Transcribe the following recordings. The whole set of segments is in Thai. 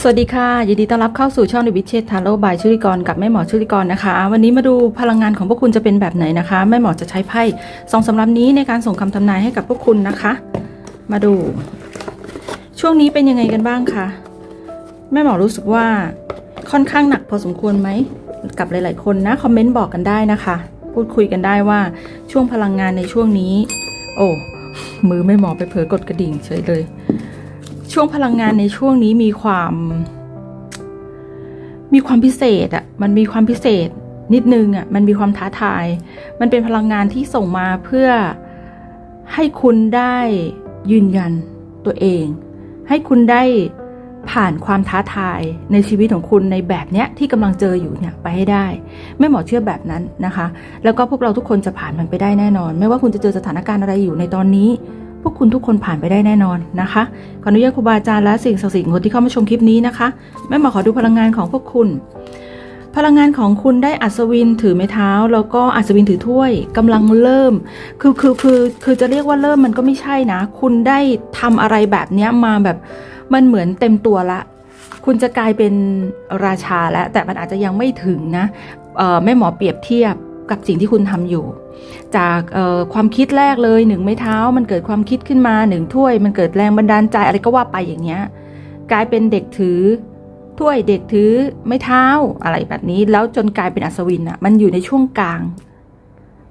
สวัสดีค่ะ ยินดีต้อนรับเข้าสู่ช่องดิวิเชตทาโร่บายชุลิกรกับแม่หมอชุลิกรนะคะ วันนี้มาดูพลังงานของพวกคุณจะเป็นแบบไหนนะคะ แม่หมอจะใช้ไพ่สองสำรับนี้ในการส่งคำทำนายให้กับพวกคุณนะคะ มาดู ช่วงนี้เป็นยังไงกันบ้างคะแม่หมอรู้สึกว่าค่อนข้างหนักพอสมควรไหมกับหลาย ๆ คนนะคอมเมนต์บอกกันได้นะคะ พูดคุยกันได้ว่าช่วงพลังงานในช่วงนี้ โอ้มือแม่หมอไปเผลอกดกระดิ่งเฉยเลย ช่วงพลังงานในช่วงนี้มีความ มีความพิเศษอะมันมีความพิเศษนิดนึงอะมันมีความท้าทาย มันเป็นพลังงานที่ส่งมาเพื่อให้คุณได้ยืนยันตัวเอง ให้คุณได้ผ่านความท้าทายในชีวิตของคุณในแบบเนี้ยที่กำลังเจออยู่เนี่ยไปให้ได้แม่หมอเชื่อแบบนั้นนะคะ แล้วก็พวกเราทุกคนจะผ่านมันไปได้แน่นอน ไม่ว่าคุณจะเจอสถานการณ์อะไรอยู่ในตอนนี้ พวกคุณทุกคนผ่านไปได้แน่นอนนะคะ ขออนุญาตครูบาอาจารย์และสิ่งศักดิ์สิทธิ์คนที่เข้ามาชมคลิปนี้นะคะแม่หมอขอดูพลังงานของพวกคุณ พลังงานของคุณได้อัศวินถือไม้เท้า แล้วก็อัศวินถือถ้วยกำลังเริ่ม คือคือคือคือจะเรียกว่าเริ่มมันก็ไม่ใช่นะ คุณได้ทำอะไรแบบเนี้ยมาแบบมันเหมือนเต็มตัวละ คุณจะกลายเป็นราชาแล้วแต่มันอาจจะยังไม่ถึงนะแม่หมอเปรียบเทียบ กับสิ่งที่คุณทำอยู่ จากความคิดแรกเลยหนึ่งไม้เท้ามันเกิดความคิดขึ้นมาหนึ่งถ้วย มันเกิดแรงบันดาลใจอะไรก็ว่าไปอย่างเงี้ยกลายเป็นเด็กถือถ้วยเด็กถือไม้เท้าอะไรแบบนี้ แล้วจนกลายเป็นอัศวินอะมันอยู่ในช่วงกลาง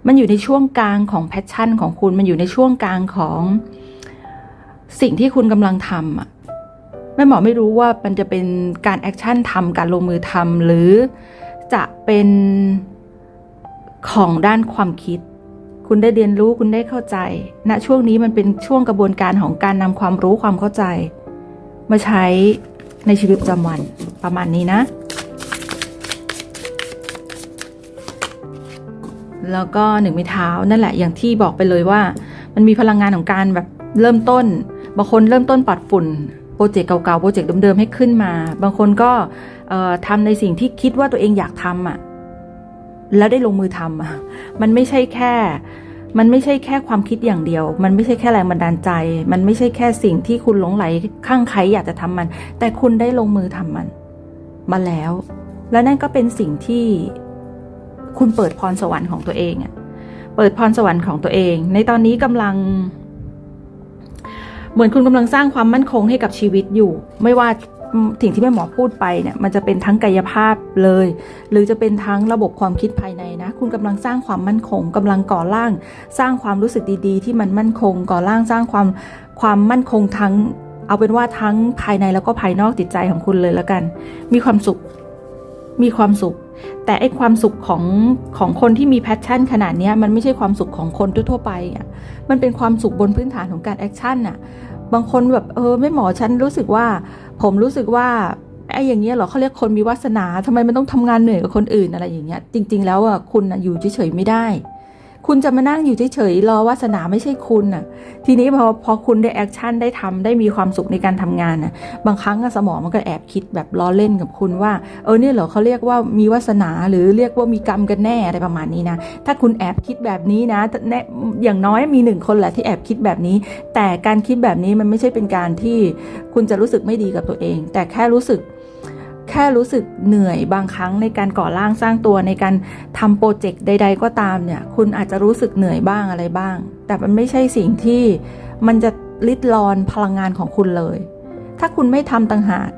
มันอยู่ในช่วงกลางของแพชชั่นของคุณมันอยู่ในช่วงกลางของสิ่งที่คุณกำลังทำอะแม่หมอไม่รู้ว่ามันจะเป็นการแอคชั่นทำการลงมือทำหรือจะเป็น ของด้านความคิด คุณได้เรียนรู้คุณได้เข้าใจณช่วงนี้มันเป็นช่วงกระบวนการของการนำความรู้ความเข้าใจ มาใช้ในชีวิตประจำวันประมาณนี้นะ แล้วก็หนึ่งไม้เท้านั่นแหละอย่างที่บอกไปเลยว่า มันมีพลังงานของการแบบเริ่มต้นบางคนเริ่มต้นปัดฝุ่นโปรเจกต์เก่าๆโปรเจกต์เดิมๆให้ขึ้นมา บางคนก็เอ่อทำในสิ่งที่คิดว่าตัวเองอยากทำอะ แล้วได้ลงมือทำอะมันไม่ใช่แค่ มันไม่ใช่แค่ความคิดอย่างเดียว มันไม่ใช่แค่แรงบันดาลใจ มันไม่ใช่แค่สิ่งที่คุณหลงไหลข้างใครอยากจะทำมัน แต่คุณได้ลงมือทำมัน มาแล้ว และนั่นก็เป็นสิ่งที่คุณเปิดพรสวรรค์ของตัวเองอะเปิดพรสวรรค์ของตัวเอง ในตอนนี้กำลัง เหมือนคุณกำลังสร้างความมั่นคงให้กับชีวิตอยู่ ไม่ว่า สิ่งที่แม่หมอพูดไปเนี่ยมันจะเป็นทั้งกายภาพเลย หรือจะเป็นทั้งระบบความคิดภายในนะ คุณกำลังสร้างความมั่นคงกำลังก่อร่าง สร้างความรู้สึกดีๆ ที่มันมั่นคง ก่อร่างสร้างความความมั่นคงทั้ง เอาเป็นว่าทั้งภายในแล้วก็ภายนอกจิตใจของคุณเลยแล้วกัน มีความสุข มีความสุข แต่ไอ้ความสุขของของคนที่มีแพชชั่นขนาดเนี้ยมันไม่ใช่ความสุขของคนทั่วไปอะมันเป็นความสุขบนพื้นฐานของการแอคชั่นน่ะบางคนแบบเออไม่หมอฉันรู้สึกว่า ผมรู้สึกว่าไอ้อย่างเงี้ยเหรอเขาเรียกคนมีวาสนาทำไมมันต้องทำงานเหนื่อยกับคนอื่นอะไรอย่างเงี้ย จริง ๆ แล้วอะคุณอะอยู่เฉยๆไม่ได้ คุณจะมานั่งอยู่เฉยๆรอวาสนาไม่ใช่คุณน่ะ ทีนี้พอพอคุณได้แอคชั่นได้ทำได้มีความสุขในการทำงานน่ะ บางครั้งสมองมันก็แอบคิดแบบล้อเล่นกับคุณว่า เออเนี่ยเหรอเขาเรียกว่ามีวาสนาหรือเรียกว่ามีกรรมกันแน่อะไรประมาณนี้นะ ถ้าคุณแอบคิดแบบนี้นะแน่อย่างน้อยมีหนึ่งคนแหละที่แอบคิดแบบนี้ แต่การคิดแบบนี้มันไม่ใช่เป็นการที่คุณจะรู้สึกไม่ดีกับตัวเอง แต่แค่รู้สึก ค่รู้สึกเหนื่อยบางครั้งในการก่อร่างสร้างตัวในการทำโปรเจกต์ใด ๆ ก็ตามเนี่ย คุณอาจจะรู้สึกเหนื่อยบ้างอะไรบ้าง แต่มันไม่ใช่สิ่งที่มันจะลิดรอนพลังงานของคุณเลย ถ้าคุณไม่ทำต่างหาก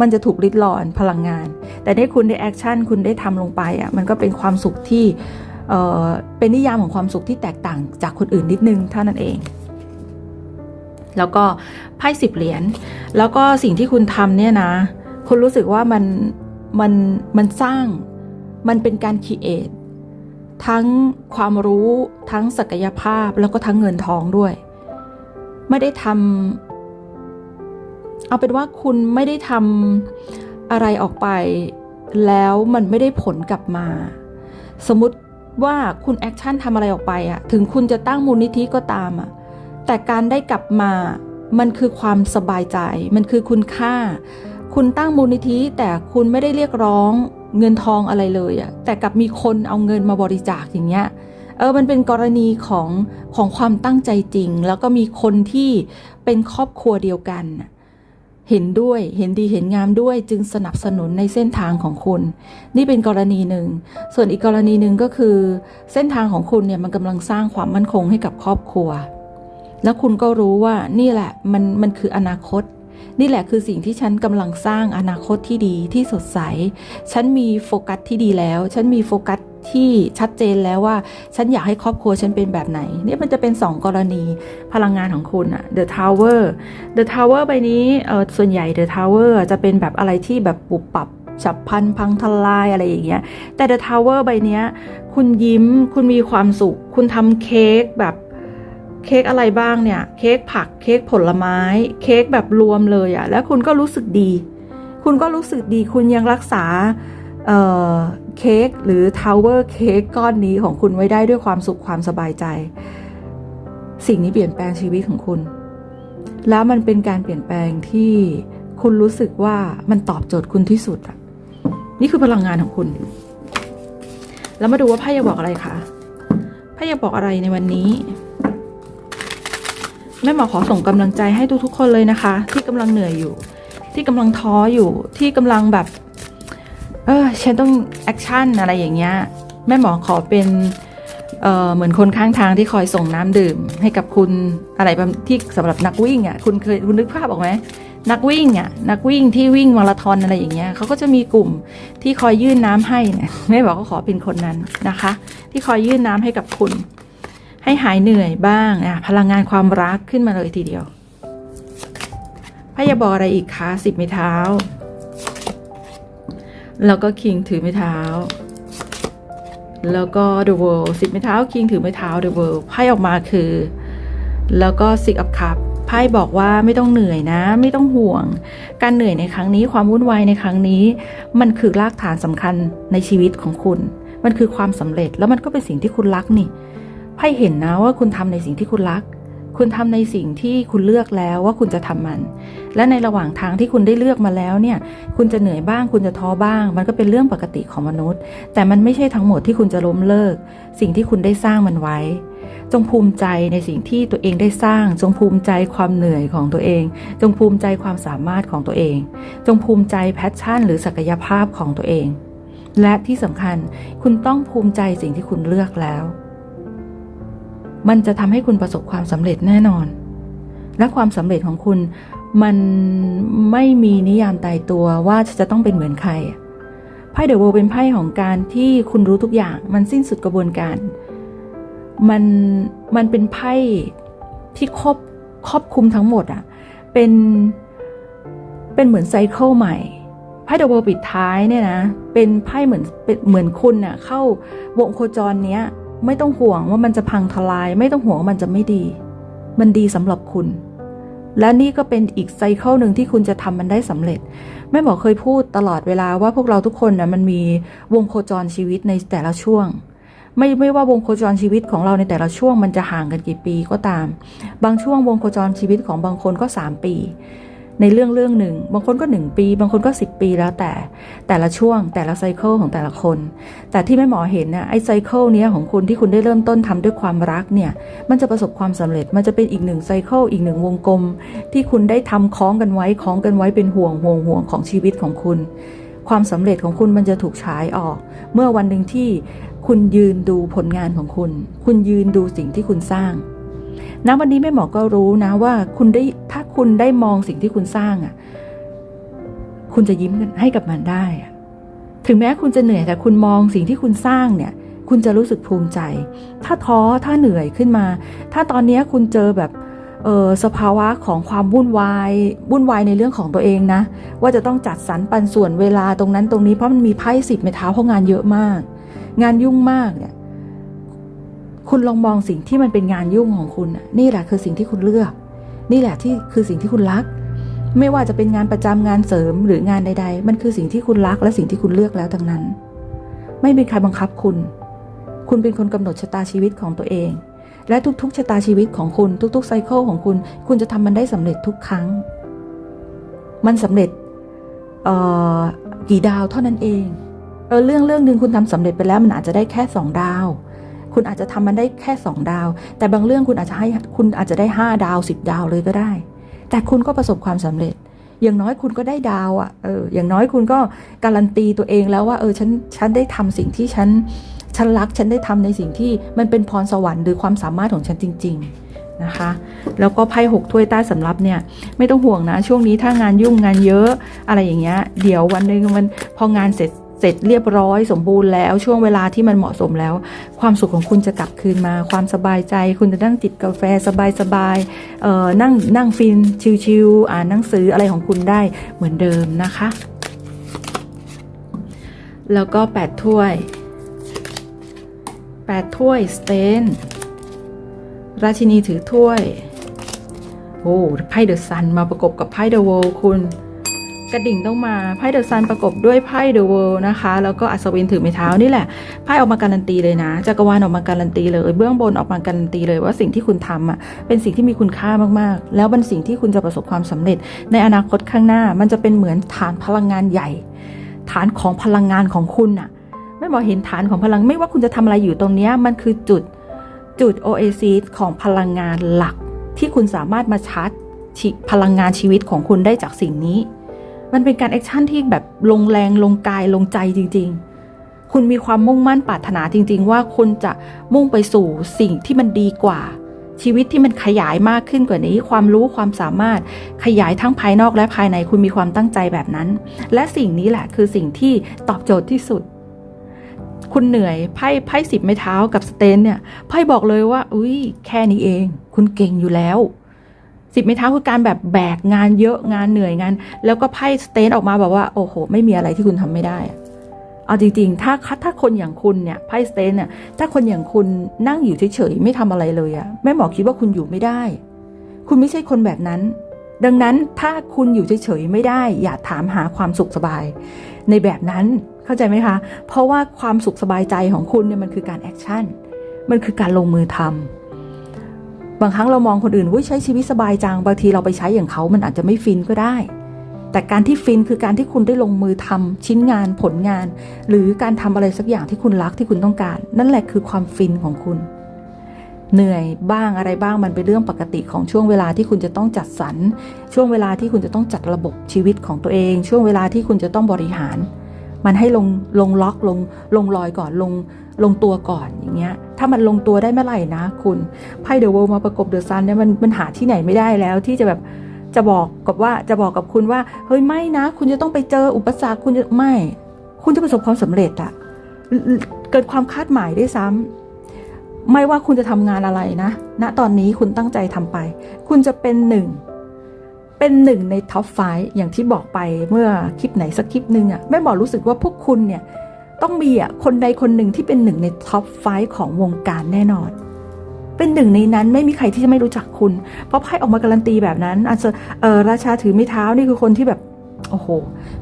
มันจะถูกลิดรอนพลังงาน แต่ได้คุณได้แอคชั่นคุณได้ทำลงไปอะมันก็เป็นความสุขที่เออเป็นนิยามของความสุขที่แตกต่างจากคนอื่นนิดนึงเท่านั้นเองแล้วก็ไพ่สิบเหรียญ แล้วก็สิ่งที่คุณทำเนี่ยนะ คุณรู้สึกว่ามันมันมันสร้างมันเป็นการคิดเอททั้งความรู้ทั้งศักยภาพแล้วก็ทั้งเงินทองด้วย ไม่ได้ทำเอาเป็นว่าคุณไม่ได้ทำอะไรออกไป แล้วมันไม่ได้ผลกลับมา สมมติว่าคุณแอคชั่นทำอะไรออกไปอะถึงคุณจะตั้งมูลนิธิก็ตามอะแต่การได้กลับมามันคือความสบายใจ มันคือคุณค่า คุณตั้งมูลนิธิแต่คุณไม่ได้เรียกร้องเงินทองอะไรเลยอะแต่กลับมีคนเอาเงินมาบริจาคอย่างเงี้ยเออมันเป็นกรณีของของความตั้งใจจริง แล้วก็มีคนที่เป็นครอบครัวเดียวกัน เห็นด้วยเห็นดีเห็นงามด้วยจึงสนับสนุนในเส้นทางของคุณ นี่เป็นกรณีหนึ่ง ส่วนอีกกรณีหนึ่งก็คือ เส้นทางของคุณเนี่ยมันกำลังสร้างความมั่นคงให้กับครอบครัว แล้วคุณก็รู้ว่านี่แหละมันมันคืออนาคต นี่แหละคือสิ่งที่ฉันกำลังสร้างอนาคตที่ดีที่สดใส ฉันมีโฟกัสที่ดีแล้ว ฉันมีโฟกัสที่ชัดเจนแล้วว่าฉันอยากให้ครอบครัวฉันเป็นแบบไหน นี่มันจะเป็น 2 กรณีพลังงานของคุณอะ The Tower The Tower ใบนี้เออส่วนใหญ่ The Tower จะเป็นแบบอะไรที่แบบปุบปับฉับพลันพังทลายอะไรอย่างเงี้ย แต่ The Tower ใบเนี้ย คุณยิ้ม คุณมีความสุข คุณทำเค้กแบบ เค้กอะไรบ้างเนี่ย เค้กผัก เค้กผลไม้ เค้กแบบรวมเลยอะแล้วคุณก็รู้สึกดี คุณก็รู้สึกดี คุณยังรักษาเอ่อเค้กหรือทาวเวอร์เค้กก้อนนี้ของคุณไว้ได้ด้วยความสุขความสบายใจ สิ่งนี้เปลี่ยนแปลงชีวิตของคุณ แล้วมันเป็นการเปลี่ยนแปลงที่คุณรู้สึกว่ามันตอบโจทย์คุณที่สุดอะนี่คือพลังงานของคุณ แล้วมาดูว่าไพ่จะบอกอะไรคะไพ่จะบอกอะไรในวันนี้ แม่หมอขอส่งกำลังใจให้ทุกๆคนเลยนะคะ ที่กำลังเหนื่อยอยู่ ที่กำลังท้ออยู่ที่กำลังแบบ เออฉันต้องแอคชั่นอะไรอย่างเงี้ยแม่หมอขอเป็นเออเหมือนคนข้างทางที่คอยส่งน้ำดื่ม ให้กับคุณอะไรที่สำหรับนักวิ่งอะคุณเคยคุณนึกภาพออกไหมนักวิ่งอะนักวิ่งที่วิ่งมาราธอนอะไรอย่างเงี้ยเขาก็จะมีกลุ่มที่คอยยื่นน้ำให้เนี่ยแม่บอกก็ขอเป็นคนนั้นนะคะ ที่คอยยื่นน้ำให้กับคุณ ให้หายเหนื่อยบ้างอะพลังงานความรักขึ้นมาเลยทีเดียวพยาบอกอะไรอีกคะสิบไม้เท้า แล้วก็คิงถือไม้เท้า แล้วก็ The World สิบไม้เท้าคิงถือไม้เท้า The World ไพ่ออกมาคือ แล้วก็ Six of Cups ไพ่บอกว่าไม่ต้องเหนื่อยนะ ไม่ต้องห่วง การเหนื่อยในครั้งนี้ความวุ่นวายในครั้งนี้ มันคือรากฐานสำคัญในชีวิตของคุณ มันคือความสำเร็จแล้วมันก็เป็นสิ่งที่คุณรักนี่ ไพ่เห็นนะว่าคุณทำในสิ่งที่คุณรัก คุณทำในสิ่งที่คุณเลือกแล้วว่าคุณจะทำมัน และในระหว่างทางที่คุณได้เลือกมาแล้วเนี่ย คุณจะเหนื่อยบ้าง คุณจะท้อบ้าง มันก็เป็นเรื่องปกติของมนุษย์ แต่มันไม่ใช่ทั้งหมดที่คุณจะล้มเลิก สิ่งที่คุณได้สร้างมันไว้ จงภูมิใจในสิ่งที่ตัวเองได้สร้าง จงภูมิใจความเหนื่อยของตัวเอง จงภูมิใจความสามารถของตัวเอง จงภูมิใจแพชชั่น หรือศักยภาพของตัวเอง และที่สำคัญคุณต้องภูมิใจสิ่งที่คุณเลือกแล้ว มันจะทำให้คุณประสบความสำเร็จแน่นอน และความสำเร็จของคุณมันไม่มีนิยามตายตัวว่าจะต้องเป็นเหมือนใคร ไพ่เดอะโวเป็นไพ่ของการที่คุณรู้ทุกอย่าง มันสิ้นสุดกระบวนการ มันมันเป็นไพ่ที่ครอบครอบคุมทั้งหมดอะเป็นเป็นเหมือนไซเคิลใหม่ไพ่เดอะโวปิดท้ายเนี่ยนะ เป็นไพ่เหมือนเป็นเหมือนคุณน่ะเข้าวงโคจรเนี้ย ไม่ต้องห่วงว่ามันจะพังทลาย ไม่ต้องห่วงว่ามันจะไม่ดี มันดีสำหรับคุณ และนี่ก็เป็นอีกไซเคิลหนึ่งที่คุณจะทำมันได้สำเร็จ แม่หมอเคยพูดตลอดเวลาว่าพวกเราทุกคนนะมันมีวงโคจรชีวิตในแต่ละช่วงไม่ไม่ว่าวงโคจรชีวิตของเราในแต่ละช่วงมันจะห่างกันกี่ปีก็ตาม บางช่วงวงโคจรชีวิตของบางคนก็ 3 ปี ในเรื่องเรื่องหนึ่ง บางคนก็ 1 ปี บางคนก็ 10 ปีแล้วแต่แต่ละช่วงแต่ละไซเคิลของแต่ละคน แต่ที่แม่หมอเห็นเนี่ยไอ้ไซเคิลเนี้ยของคุณที่คุณได้เริ่มต้นทำด้วยความรักเนี่ย มันจะประสบความสำเร็จ มันจะเป็นอีกหนึ่งไซเคิลอีกหนึ่งวงกลม ที่คุณได้ทำคล้องกันไว้คล้องกันไว้เป็นห่วงห่วงห่วงของชีวิตของคุณ ความสำเร็จของคุณมันจะถูกฉายออก เมื่อวันหนึ่งที่คุณยืนดูผลงานของคุณ คุณยืนดูสิ่งที่คุณสร้าง ณวันนี้แม่หมอก็รู้นะว่าคุณได้ถ้าคุณได้มองสิ่งที่คุณสร้างอะ คุณจะยิ้มให้กับมันได้ถึงแม้คุณจะเหนื่อยแต่คุณมองสิ่งที่คุณสร้างเนี่ย คุณจะรู้สึกภูมิใจ ถ้าท้อถ้าเหนื่อยขึ้นมา ถ้าตอนนี้คุณเจอแบบเออสภาวะของความวุ่นวายวุ่นวายในเรื่องของตัวเองนะ ว่าจะต้องจัดสรรปันส่วนเวลาตรงนั้นตรงนี้เพราะมันมีไพ่สิบไม้เท้าเพราะงานเยอะมาก งานยุ่งมากเนี่ย คุณลองมองสิ่งที่มันเป็นงานยุ่งของคุณนี่แหละคือสิ่งที่คุณเลือก นี่แหละที่คือสิ่งที่คุณรัก ไม่ว่าจะเป็นงานประจำงานเสริมหรืองานใด ๆ มันคือสิ่งที่คุณรักและสิ่งที่คุณเลือกแล้วทั้งนั้น ไม่มีใครบังคับคุณ คุณเป็นคนกำหนดชะตาชีวิตของตัวเอง และทุกๆชะตาชีวิตของคุณทุกๆไซเคิลของคุณ คุณจะทำมันได้สำเร็จทุกครั้ง มันสำเร็จกี่ดาวเท่านั้นเองเออเรื่องเรื่องหนึ่งคุณทำสำเร็จไปแล้วมันอาจจะได้แค่สองดาว คุณอาจจะทำมันได้แค่สองดาว แต่บางเรื่องคุณอาจจะให้คุณอาจจะได้ห้าดาวสิบดาวเลยก็ได้ แต่คุณก็ประสบความสำเร็จ อย่างน้อยคุณก็ได้ดาวอะ่ะเอออย่างน้อยคุณก็การันตีตัวเองแล้วว่าเออฉันฉันได้ทำสิ่งที่ฉันฉันรักฉันได้ทำในสิ่งที่มันเป็นพรสวรรค์หรือความสามารถของฉันจริง ๆนะคะแล้วก็ไพ่หกถ้วยใต้สำรับเนี่ยไม่ต้องห่วงนะ ช่วงนี้ถ้างานยุ่งงานเยอะอะไรอย่างเงี้ยเดี๋ยววันหนึ่งมันพองานเสร็จ เสร็จเรียบร้อยสมบูรณ์แล้วช่วงเวลาที่มันเหมาะสมแล้ว ความสุขของคุณจะกลับคืนมา ความสบายใจ คุณจะนั่งจิบกาแฟสบายๆเอ่อนั่งนั่งฟินชิลๆอ่านหนังสืออะไรของคุณได้เหมือนเดิมนะคะ แล้วก็แปดถ้วยแปดถ้วยสเตนราชินีถือถ้วยโอ้ไพ่เดอะซันมาประกบกับไพ่เดอะเวิลคุณ กระดิ่งต้องมา ไพ่เดอะซันประกบด้วยไพ่เดอะเวิลด์นะคะ แล้วก็อัศวินถือไม้เท้านี่แหละ ไพ่ออกมาการันตีเลยนะ จักรวาลออกมาการันตีเลย เบื้องบนออกมาการันตีเลยว่าสิ่งที่คุณทำอะ เป็นสิ่งที่มีคุณค่ามากๆ แล้วเป็นสิ่งที่คุณจะประสบความสำเร็จ ในอนาคตข้างหน้า มันจะเป็นเหมือนฐานพลังงานใหญ่ ฐานของพลังงานของคุณน่ะ ไม่บอกเห็นฐานของพลัง ไม่ว่าคุณจะทำอะไรอยู่ตรงนี้ มันคือจุด จุด oasis ของพลังงานหลัก ที่คุณสามารถมาชาร์จพลังงานชีวิตของคุณได้จากสิ่งนี้ มันเป็นการแอคชั่นที่แบบลงแรงลงกายลงใจจริง ๆ คุณมีความมุ่งมั่นปรารถนาจริง ๆ ว่าคุณจะมุ่งไปสู่สิ่งที่มันดีกว่า ชีวิตที่มันขยายมากขึ้นกว่านี้ ความรู้ความสามารถขยายทั้งภายนอกและภายในคุณมีความตั้งใจแบบนั้น และสิ่งนี้แหละคือสิ่งที่ตอบโจทย์ที่สุดคุณเหนื่อยไพ่ไพ่สิบไม้เท้ากับสเตนเนี่ยไพ่บอกเลยว่า อุ้ยแค่นี้เอง คุณเก่งอยู่แล้ว สิบไม้เท้าคือการแบบแบกงานเยอะงานเหนื่อยงาน แล้วก็ไพ่สเตนออกมาแบบว่าโอ้โห ไม่มีอะไรที่คุณทำไม่ได้อะเอาจริงๆ ถ้าถ้าคนอย่างคุณเนี่ยไพ่สเตนเนี่ยถ้าคนอย่างคุณนั่งอยู่เฉยๆไม่ทำอะไรเลยอะแม่หมอคิดว่าคุณอยู่ไม่ได้ คุณไม่ใช่คนแบบนั้น ดังนั้นถ้าคุณอยู่เฉยๆไม่ได้ อย่าถามหาความสุขสบาย ในแบบนั้นเข้าใจไหมคะ เพราะว่าความสุขสบายใจของคุณเนี่ยมันคือการแอคชั่นมันคือการลงมือทำ บางครั้งเรามองคนอื่นว่าใช้ชีวิตสบายจังบางทีเราไปใช้อย่างเขามันอาจจะไม่ฟินก็ได้ แต่การที่ฟินคือการที่คุณได้ลงมือทำชิ้นงานผลงาน หรือการทำอะไรสักอย่างที่คุณรักที่คุณต้องการ นั่นแหละคือความฟินของคุณ เหนื่อยบ้างอะไรบ้างมันเป็นเรื่องปกติของช่วงเวลาที่คุณจะต้องจัดสรรช่วงเวลาที่คุณจะต้องจัดระบบชีวิตของตัวเอง ช่วงเวลาที่คุณจะต้องบริหาร มันให้ลงลงล็อกลงลงรอยก่อนลง ลงตัวก่อนอย่างเงี้ย ถ้ามันลงตัวได้เมื่อไหร่นะคุณไพ่เดอะเวิลมาประกบเดอะซันเนี่ยมันมันหาที่ไหนไม่ได้แล้วที่จะแบบจะบอกกับว่าจะบอกกับคุณว่า เฮ้ยไม่นะ คุณจะต้องไปเจออุปสรรคคุณจะไม่ คุณจะประสบความสำเร็จอะเกิดความคาดหมายได้ซ้ำไม่ว่าคุณจะทำงานอะไรนะณตอนนี้คุณตั้งใจทำไป คุณจะเป็นหนึ่งเป็นหนึ่งในท็อปไฟอย่างที่บอกไปเมื่อคลิปไหนสักคลิปหนึ่งอะแม่บอกรู้สึกว่าพวกคุณเนี่ย ต้องมีอะคนใดคนหนึ่งที่เป็นหนึ่งในท็อปไฟของวงการแน่นอน เป็นหนึ่งในนั้นไม่มีใครที่จะไม่รู้จักคุณ เพราะไพ่ออกมาการันตีแบบนั้นอาจจะเออราชาถือไม้เท้านี่คือคนที่แบบโอ้โห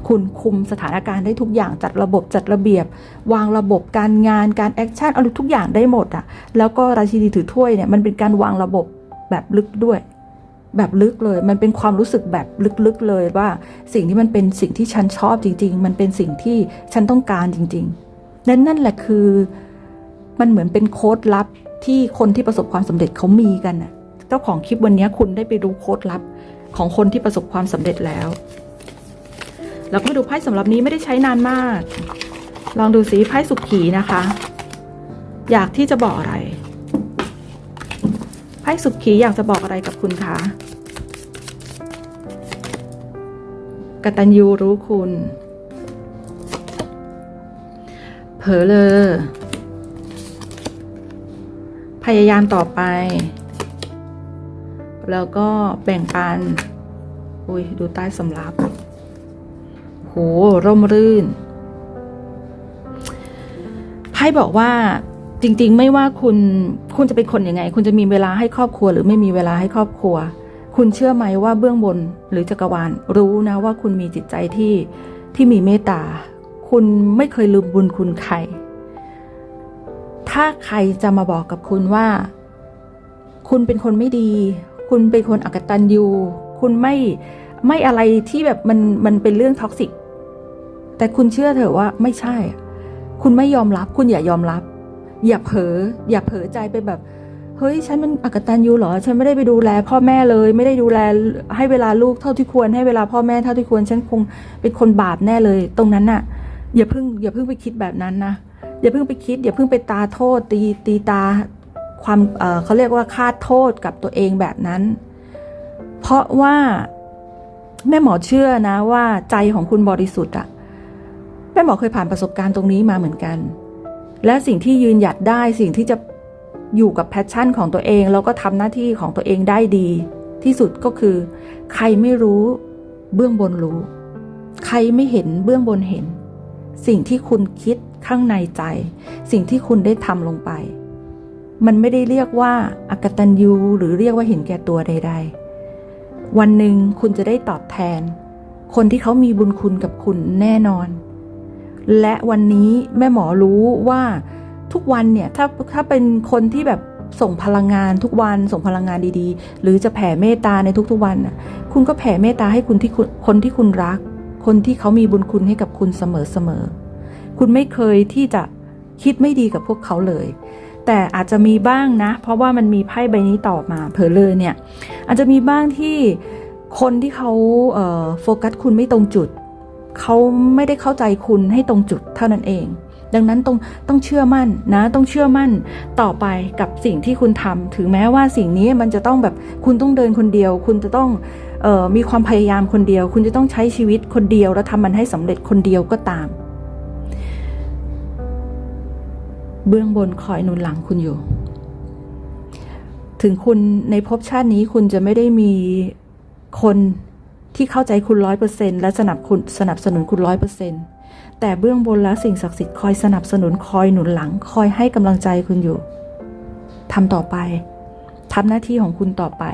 คุณคุมสถานการณ์ได้ทุกอย่างจัดระบบจัดระเบียบ วางระบบการงานการแอคชั่นอะไรทุกอย่างได้หมดอะแล้วก็ราชินีถือถ้วยเนี่ยมันเป็นการวางระบบแบบลึกด้วย แบบลึกเลย มันเป็นความรู้สึกแบบลึกๆเลยว่า สิ่งที่มันเป็นสิ่งที่ฉันชอบจริง ๆ มันเป็นสิ่งที่ฉันต้องการจริงๆนั่นนั่นแหละคือมันเหมือนเป็นโค้ดลับที่คนที่ประสบความสำเร็จเขามีกันน่ะ เจ้าของคลิปวันนี้คุณได้ไปรู้โค้ดลับของคนที่ประสบความสำเร็จแล้ว แล้วก็มาดูไพ่สำหรับนี้ไม่ได้ใช้นานมาก ลองดูสิไพ่สุขีนะคะ อยากที่จะบอกอะไร ไพ่สุขีอยากจะบอกอะไรกับคุณคะกตัญญูรู้คุณ เผลอเลยพยายามต่อไป แล้วก็แบ่งปัน อุ้ยดูใต้สำรับ โห ร่มรื่นไพ่บอกว่า จริง ๆ ไม่ว่าคุณคุณจะเป็นคนยังไง คุณจะมีเวลาให้ครอบครัว หรือไม่มีเวลาให้ครอบครัว คุณเชื่อไหมว่าเบื้องบนหรือจักรวาลรู้นะว่าคุณมีจิตใจที่ที่มีเมตตา คุณไม่เคยลืมบุญคุณใคร ถ้าใครจะมาบอกกับคุณว่า คุณเป็นคนไม่ดี คุณเป็นคนอกตันยูคุณไม่ไม่อะไรที่แบบมันมันเป็นเรื่องท็อกซิกแต่คุณเชื่อเถอะว่าไม่ใช่ คุณไม่ยอมรับ คุณอย่ายอมรับ อย่าเผลออย่าเผลอใจไปแบบ เฮ้ย ฉันมันอักตันยูเหรอ ฉันไม่ได้ไปดูแล พ่อแม่เลย ไม่ได้ดูแลให้เวลาลูกเท่าที่ควรให้เวลาพ่อแม่เท่าที่ควร ฉันคงเป็นคนบาปแน่เลย ตรงนั้นน่ะ อย่าเพิ่งอย่าเพิ่งไปคิดแบบนั้นนะอย่าเพิ่งไปคิด อย่าเพิ่งไปตาโทษ ตีตีตาความเเขาเรียกว่าคาดโทษกับตัวเองแบบนั้น เพราะว่าแม่หมอเชื่อนะว่าใจของคุณบริสุทธิ์อะแม่หมอเคยผ่านประสบการณ์ตรงนี้มาเหมือนกัน และสิ่งที่ยืนหยัดได้สิ่งที่จะอยู่กับแพชชั่นของตัวเอง แล้วก็ทำหน้าที่ของตัวเองได้ดี ที่สุดก็คือ ใครไม่รู้เบื้องบนรู้ ใครไม่เห็นเบื้องบนเห็น สิ่งที่คุณคิดข้างในใจ สิ่งที่คุณได้ทำลงไป มันไม่ได้เรียกว่าอากตันยูหรือเรียกว่าเห็นแก่ตัวใด ๆ วันหนึ่งคุณจะได้ตอบแทน คนที่เขามีบุญคุณกับคุณแน่นอน และวันนี้แม่หมอรู้ว่าทุกวันเนี่ยถ้าถ้าเป็นคนที่แบบส่งพลังงานทุกวันส่งพลังงานดีๆ หรือจะแผ่เมตตาในทุกๆวันน่ะคุณก็แผ่เมตตาให้คุณที่คคนที่คุณรัก คนที่เขามีบุญคุณให้กับคุณเสมอๆคุณไม่เคยที่จะคิดไม่ดีกับพวกเขาเลย แต่อาจจะมีบ้างนะ เพราะว่ามันมีไพ่ใบนี้ต่อมาเผลอเลยเนี่ยอาจจะมีบ้างที่คนที่เขาเโฟกัสคุณไม่ตรงจุด เขาไม่ได้เข้าใจคุณให้ตรงจุดเท่านั้นเอง ดังนั้นต้องต้องเชื่อมั่นนะต้องเชื่อมั่นต่อไปกับสิ่งที่คุณทำถึงแม้ว่าสิ่งนี้มันจะต้องแบบคุณต้องเดินคนเดียว คุณจะต้องออมีความพยายามคนเดียว คุณจะต้องใช้ชีวิตคนเดียว แล้วทำมันให้สำเร็จคนเดียวก็ตาม เบื้องบนคอยหนุนหลังคุณอยู่ ถึงคุณในภพชาตินี้คุณจะไม่ได้มีคน ที่เข้าใจคุณร้อยเปอร์เซ็นและสนับคุณสนับสนุนคุณร้อยเปอร์เซ็นแต่เบื้องบนและสิ่งศักดิ์สิทธิ์คอยสนับสนุนคอยหนุนหลัง คอยให้กำลังใจคุณอยู่ทำต่อไปทำหน้าที่ของคุณต่อไป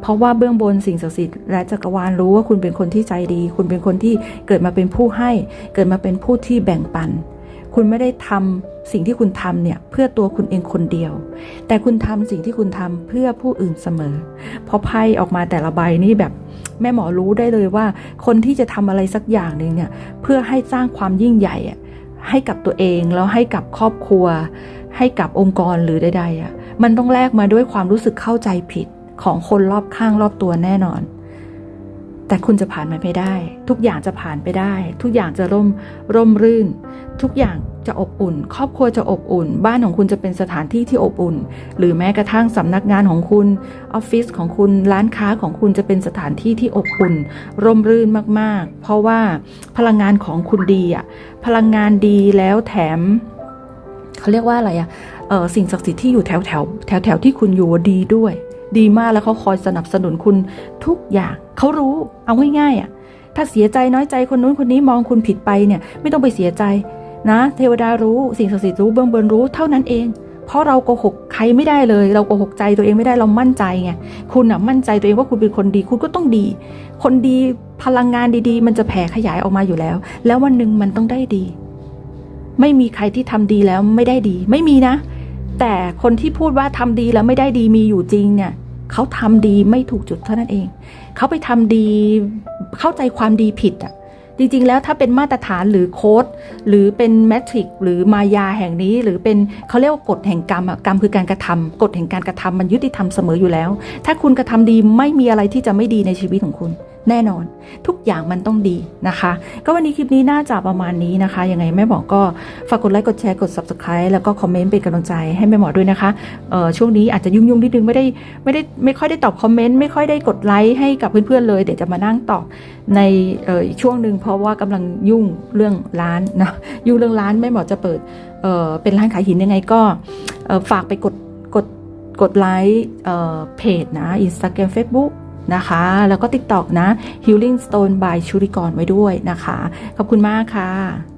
เพราะว่าเบื้องบนสิ่งศักดิ์สิทธิ์และจักรวาลรู้ว่าคุณเป็นคนที่ใจดี คุณเป็นคนที่เกิดมาเป็นผู้ให้ เกิดมาเป็นผู้ที่แบ่งปัน คุณไม่ได้ทำสิ่งที่คุณทำเนี่ยเพื่อตัวคุณเองคนเดียว แต่คุณทำสิ่งที่คุณทำเพื่อผู้อื่นเสมอ เพราะไพ่ออกมาแต่ละใบนี่แบบแม่หมอรู้ได้เลยว่า คนที่จะทำอะไรสักอย่างหนึ่งเนี่ยเพื่อให้สร้างความยิ่งใหญ่อะให้กับตัวเองแล้วให้กับครอบครัว ให้กับองค์กรหรือใดๆอะมันต้องแลกมาด้วยความรู้สึกเข้าใจผิดของคนรอบข้างรอบตัวแน่นอน แต่คุณจะผ่านมันไปได้ ทุกอย่างจะผ่านไปได้ ทุกอย่างจะร่มร่มรื่น ทุกอย่างจะอบอุ่น ครอบครัวจะอบอุ่น บ้านของคุณจะเป็นสถานที่ที่อบอุ่น หรือแม้กระทั่งสำนักงานของคุณออฟฟิศของคุณร้านค้าของคุณจะเป็นสถานที่ที่อบอุ่น ร่มรื่นมากๆ เพราะว่าพลังงานของคุณดีอะพลังงานดีแล้วแถมเขาเรียกว่าอะไรอะสิ่งศักดิ์สิทธิ์ที่อยู่แถวแถวแถวแถวที่คุณอยู่ดีด้วย ดีมากแล้วเขาคอยสนับสนุนคุณทุกอย่างเขารู้เอาง่ายๆอะถ้าเสียใจน้อยใจคนนู้นคนนี้มองคุณผิดไปเนี่ย ไม่ต้องไปเสียใจนะ เทวดารู้สิ่งศักดิ์สิทธิ์รู้เบื้องบนรู้เท่านั้นเอง เพราะเราโกหกใครไม่ได้เลย เราโกหกใจตัวเองไม่ได้เรามั่นใจไงคุณอะมั่นใจตัวเองว่าคุณเป็นคนดี คุณก็ต้องดี คนดีพลังงานดีๆ มันจะแผ่ขยายออกมาอยู่แล้ว แล้ววันหนึ่งมันต้องได้ดี ไม่มีใครที่ทำดีแล้วไม่ได้ดี ไม่มีนะ แต่คนที่พูดว่าทำดีแล้วไม่ได้ดีมีอยู่จริงเนี่ย เขาทำดีไม่ถูกจุดเท่านั้นเอง เขาไปทำดีเข้าใจความดีผิดอะจริงๆ แล้วถ้าเป็นมาตรฐานหรือโค้ดหรือเป็นแมทริกหรือมายาแห่งนี้ หรือเป็นเขาเรียกว่ากฎแห่งกรรมอะกรรมคือการกระทำกฎแห่งการกระทำมันยุติธรรมเสมออยู่แล้ว ถ้าคุณกระทำดีไม่มีอะไรที่จะไม่ดีในชีวิตของคุณ แน่นอน ทุกอย่างมันต้องดีนะคะ ก็วันนี้คลิปนี้น่าจะประมาณนี้นะคะ ยังไงแม่หมอก็ฝากกดไลค์กดแชร์กด subscribe แล้วก็คอมเมนต์เป็นกำลังใจให้แม่หมอด้วยนะคะเออช่วงนี้อาจจะยุ่งๆนิดนึงไม่ได้ไม่ได้ไม่ค่อยได้ตอบคอมเมนต์ไม่ค่อยได้กดไลค์ให้กับเพื่อนๆเลยเดี๋ยวจะมานั่งตอบในเออช่วงหนึ่งเพราะว่ากำลังยุ่งเรื่องร้านนะยุ่งเรื่องร้านแม่หมอจะเปิดเออเป็นร้านขายหินยังไงก็เออฝากไปกดกดกดไลค์เออเพจนะ Instagram Facebook นะคะ แล้วก็ TikTok นะ Healing Stone by ชุริกรไว้ด้วยนะคะ ขอบคุณมากค่ะ